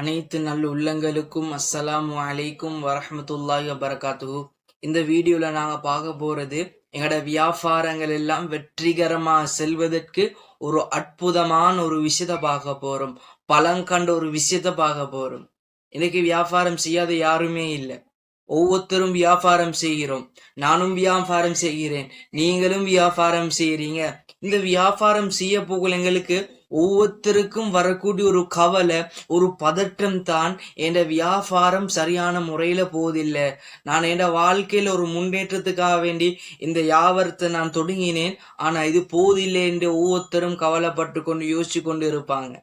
அனைத்து நல்ல உள்ளங்களுக்கும் அஸ்ஸலாமு அலைக்கும் வரஹ்மத்துல்லாஹி வபரகாத்து இந்த வீடியோல நாங்க பார்க்க போறது எங்களோட வியாபாரங்கள் எல்லாம் வெற்றிகரமா செல்வதற்கு ஒரு அற்புதமான ஒரு விஷயத்த பார்க்க போறோம். பழங்கண்ட ஒரு விஷயத்த பார்க்க போறோம். இன்னைக்கு வியாபாரம் செய்யாத யாருமே இல்லை. ஒவ்வொருத்தரும் வியாபாரம் செய்கிறோம். நானும் வியாபாரம் செய்கிறேன். நீங்களும் வியாபாரம் செய்கிறீங்க இந்த வியாபாரம் செய்ய போகல எங்களுக்கு ஒவ்வொருத்தருக்கும் வரக்கூடிய ஒரு கவலை ஒரு பதற்றம் தான் என் வியாபாரம் சரியான முறையில போதில்லை நான் என் வாழ்க்கையில ஒரு முன்னேற்றத்துக்காக வேண்டி இந்த வியாபாரத்தை நான் தொடங்கினேன். ஆனா இது போதில்லை என்று ஒவ்வொருத்தரும் கவலைப்பட்டு கொண்டு யோசிச்சு கொண்டு இருப்பாங்க.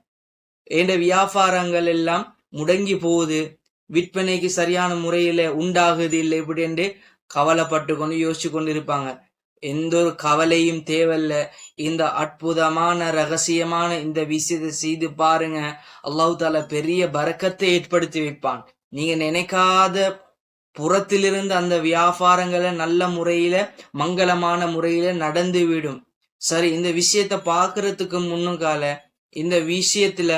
என் வியாபாரங்கள் எல்லாம் முடங்கி போகுது. விற்பனைக்கு சரியான முறையில உண்டாகுது இல்லை இப்படி என்று கவலைப்பட்டு கொண்டு யோசிச்சு கொண்டு இருப்பாங்க. எந்த ஒரு கவலையும் தேவையில்ல இந்த அற்புதமான ரகசியமான இந்த விஷயத்தை செய்து பாருங்க. அல்லாஹு தாலா பெரிய பறக்கத்தை ஏற்படுத்தி வைப்பான். நீங்க நினைக்காத புறத்திலிருந்து அந்த வியாபாரங்களை நல்ல முறையில மங்களமான முறையில நடந்து விடும். சரி இந்த விஷயத்தை பாக்குறதுக்கு முன்னுக்கால இந்த விஷயத்துல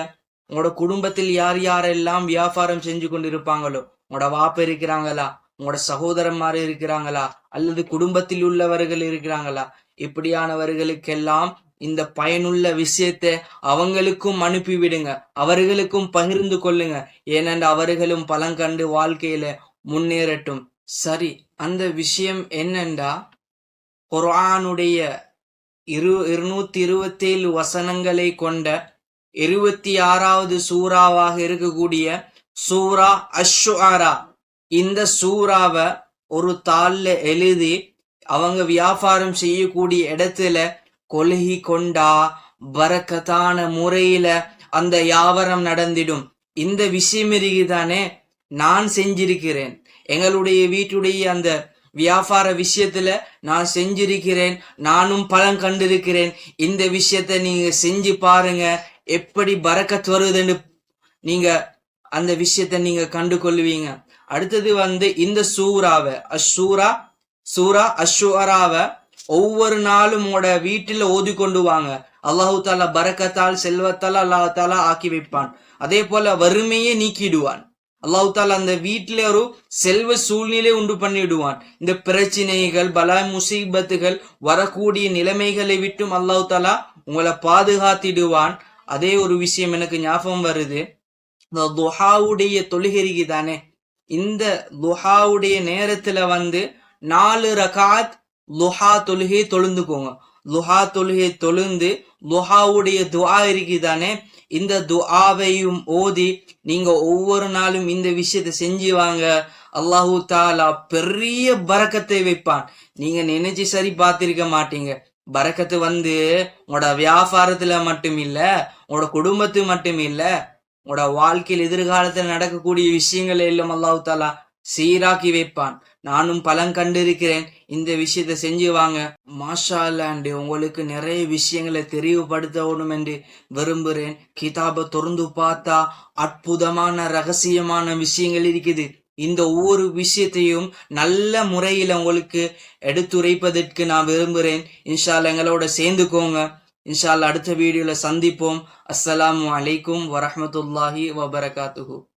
உங்களோட குடும்பத்தில் யார் யாரெல்லாம் வியாபாரம் செஞ்சு கொண்டு இருப்பாங்களோ உங்களோட வாப்ப இருக்கிறாங்களா உங்களோட சகோதரன்மார் இருக்கிறாங்களா? அல்லது குடும்பத்தில் உள்ளவர்கள் இருக்கிறாங்களா? இப்படியானவர்களுக்கெல்லாம் இந்த பயனுள்ள விஷயத்தை அவங்களுக்கும் அனுப்பி விடுங்க அவர்களுக்கும் பகிர்ந்து கொள்ளுங்க. ஏனென்று அவர்களும் பலன் கண்டு வாழ்க்கையில முன்னேறட்டும். சரி அந்த விஷயம் என்னென்றா? குர்ஆனுடைய இரு இருநூத்தி இருபத்தேழு வசனங்களை கொண்ட இருபத்தி ஆறாவது சூறாவாக இருக்கக்கூடிய சூரா அஷ்ஷுஆரா. இந்த சூறாவை ஒரு தாளில் எழுதி அவங்க வியாபாரம் செய்யக்கூடிய இடத்துல கொலகி கொண்டா வரக்கத்தான முறையில அந்த வியாபாரம் நடந்திடும். இந்த விஷயம் இருக்குதானே நான் செஞ்சிருக்கிறேன். எங்களுடைய வீட்டுடைய அந்த வியாபார விஷயத்துல நான் செஞ்சிருக்கிறேன். நானும் பலன் கண்டிருக்கிறேன். இந்த விஷயத்த நீங்க செஞ்சு பாருங்க. எப்படி பறக்கத் வருதுன்னு நீங்க அந்த விஷயத்த நீங்க கண்டு கொள்வீங்க அடுத்தது வந்து இந்த சூறாவை அஷூரா சூரா அஷுராவை ஒவ்வொரு நாளும் உங்களோட வீட்டில் ஓதி கொண்டு வாங்க. அல்லாஹு தாலா பரக்கத்தால் செல்வத்தால் அல்லாஹு தாலா ஆக்கி வைப்பான். அதே போல வறுமையை நீக்கிடுவான். அல்லாஹு தாலா அந்த வீட்டில ஒரு செல்வ சூழ்நிலை உண்டு பண்ணிடுவான். இந்த பிரச்சனைகள் பல முசீபத்துகள் வரக்கூடிய நிலைமைகளை விட்டும் அல்லாஹு தாலா உங்களை பாதுகாத்திடுவான். அதே ஒரு விஷயம் எனக்கு ஞாபகம் வருது. இந்த துஹாவுடைய தொழுகரிக்கு தானே இந்த லுஹாவுடைய நேரத்துல வந்து நாலு ரகாத் லுஹா தொழுகை தொழுந்துக்கோங்க லுஹா தொழுகை தொழுந்து லுஹாவுடைய துஆ இருக்குதானே? இந்த துஆவையும் ஓதி நீங்க ஒவ்வொரு நாளும் இந்த விஷயத்தை செஞ்சு வாங்க. அல்லாஹு தாலா பெரிய பறக்கத்தை வைப்பான். நீங்க நினைச்சு சரி பார்த்திருக்க மாட்டீங்க. பறக்கத்து வந்து உங்களோட வியாபாரத்துல மட்டும் இல்ல உங்களோட குடும்பத்து மட்டும் இல்ல உங்களோட வாழ்க்கையில் எதிர்காலத்தில் நடக்கக்கூடிய விஷயங்களை எல்லாம் அல்லாஹு தாலா சீராக்கி வைப்பான். நானும் பலன் கண்டிருக்கிறேன். இந்த விஷயத்த செஞ்சு வாங்க. மாஷா அல்லாண்டு உங்களுக்கு நிறைய விஷயங்களை தெரிவுபடுத்தணும் என்று விரும்புகிறேன் கிதாபை திறந்து பார்த்தா அற்புதமான ரகசியமான விஷயங்கள் இருக்குது. இந்த ஒவ்வொரு விஷயத்தையும் நல்ல முறையில் உங்களுக்கு எடுத்துரைப்பதற்கு நான் விரும்புகிறேன் இன்ஷால்ல எங்களோட சேர்ந்துக்கோங்க. இன்ஷால்லா அடுத்த வீடியோவில் சந்திப்போம். அஸ்ஸலாமு அலைக்கும் வரமத்துல்லாஹி வபரகாத்துஹூ.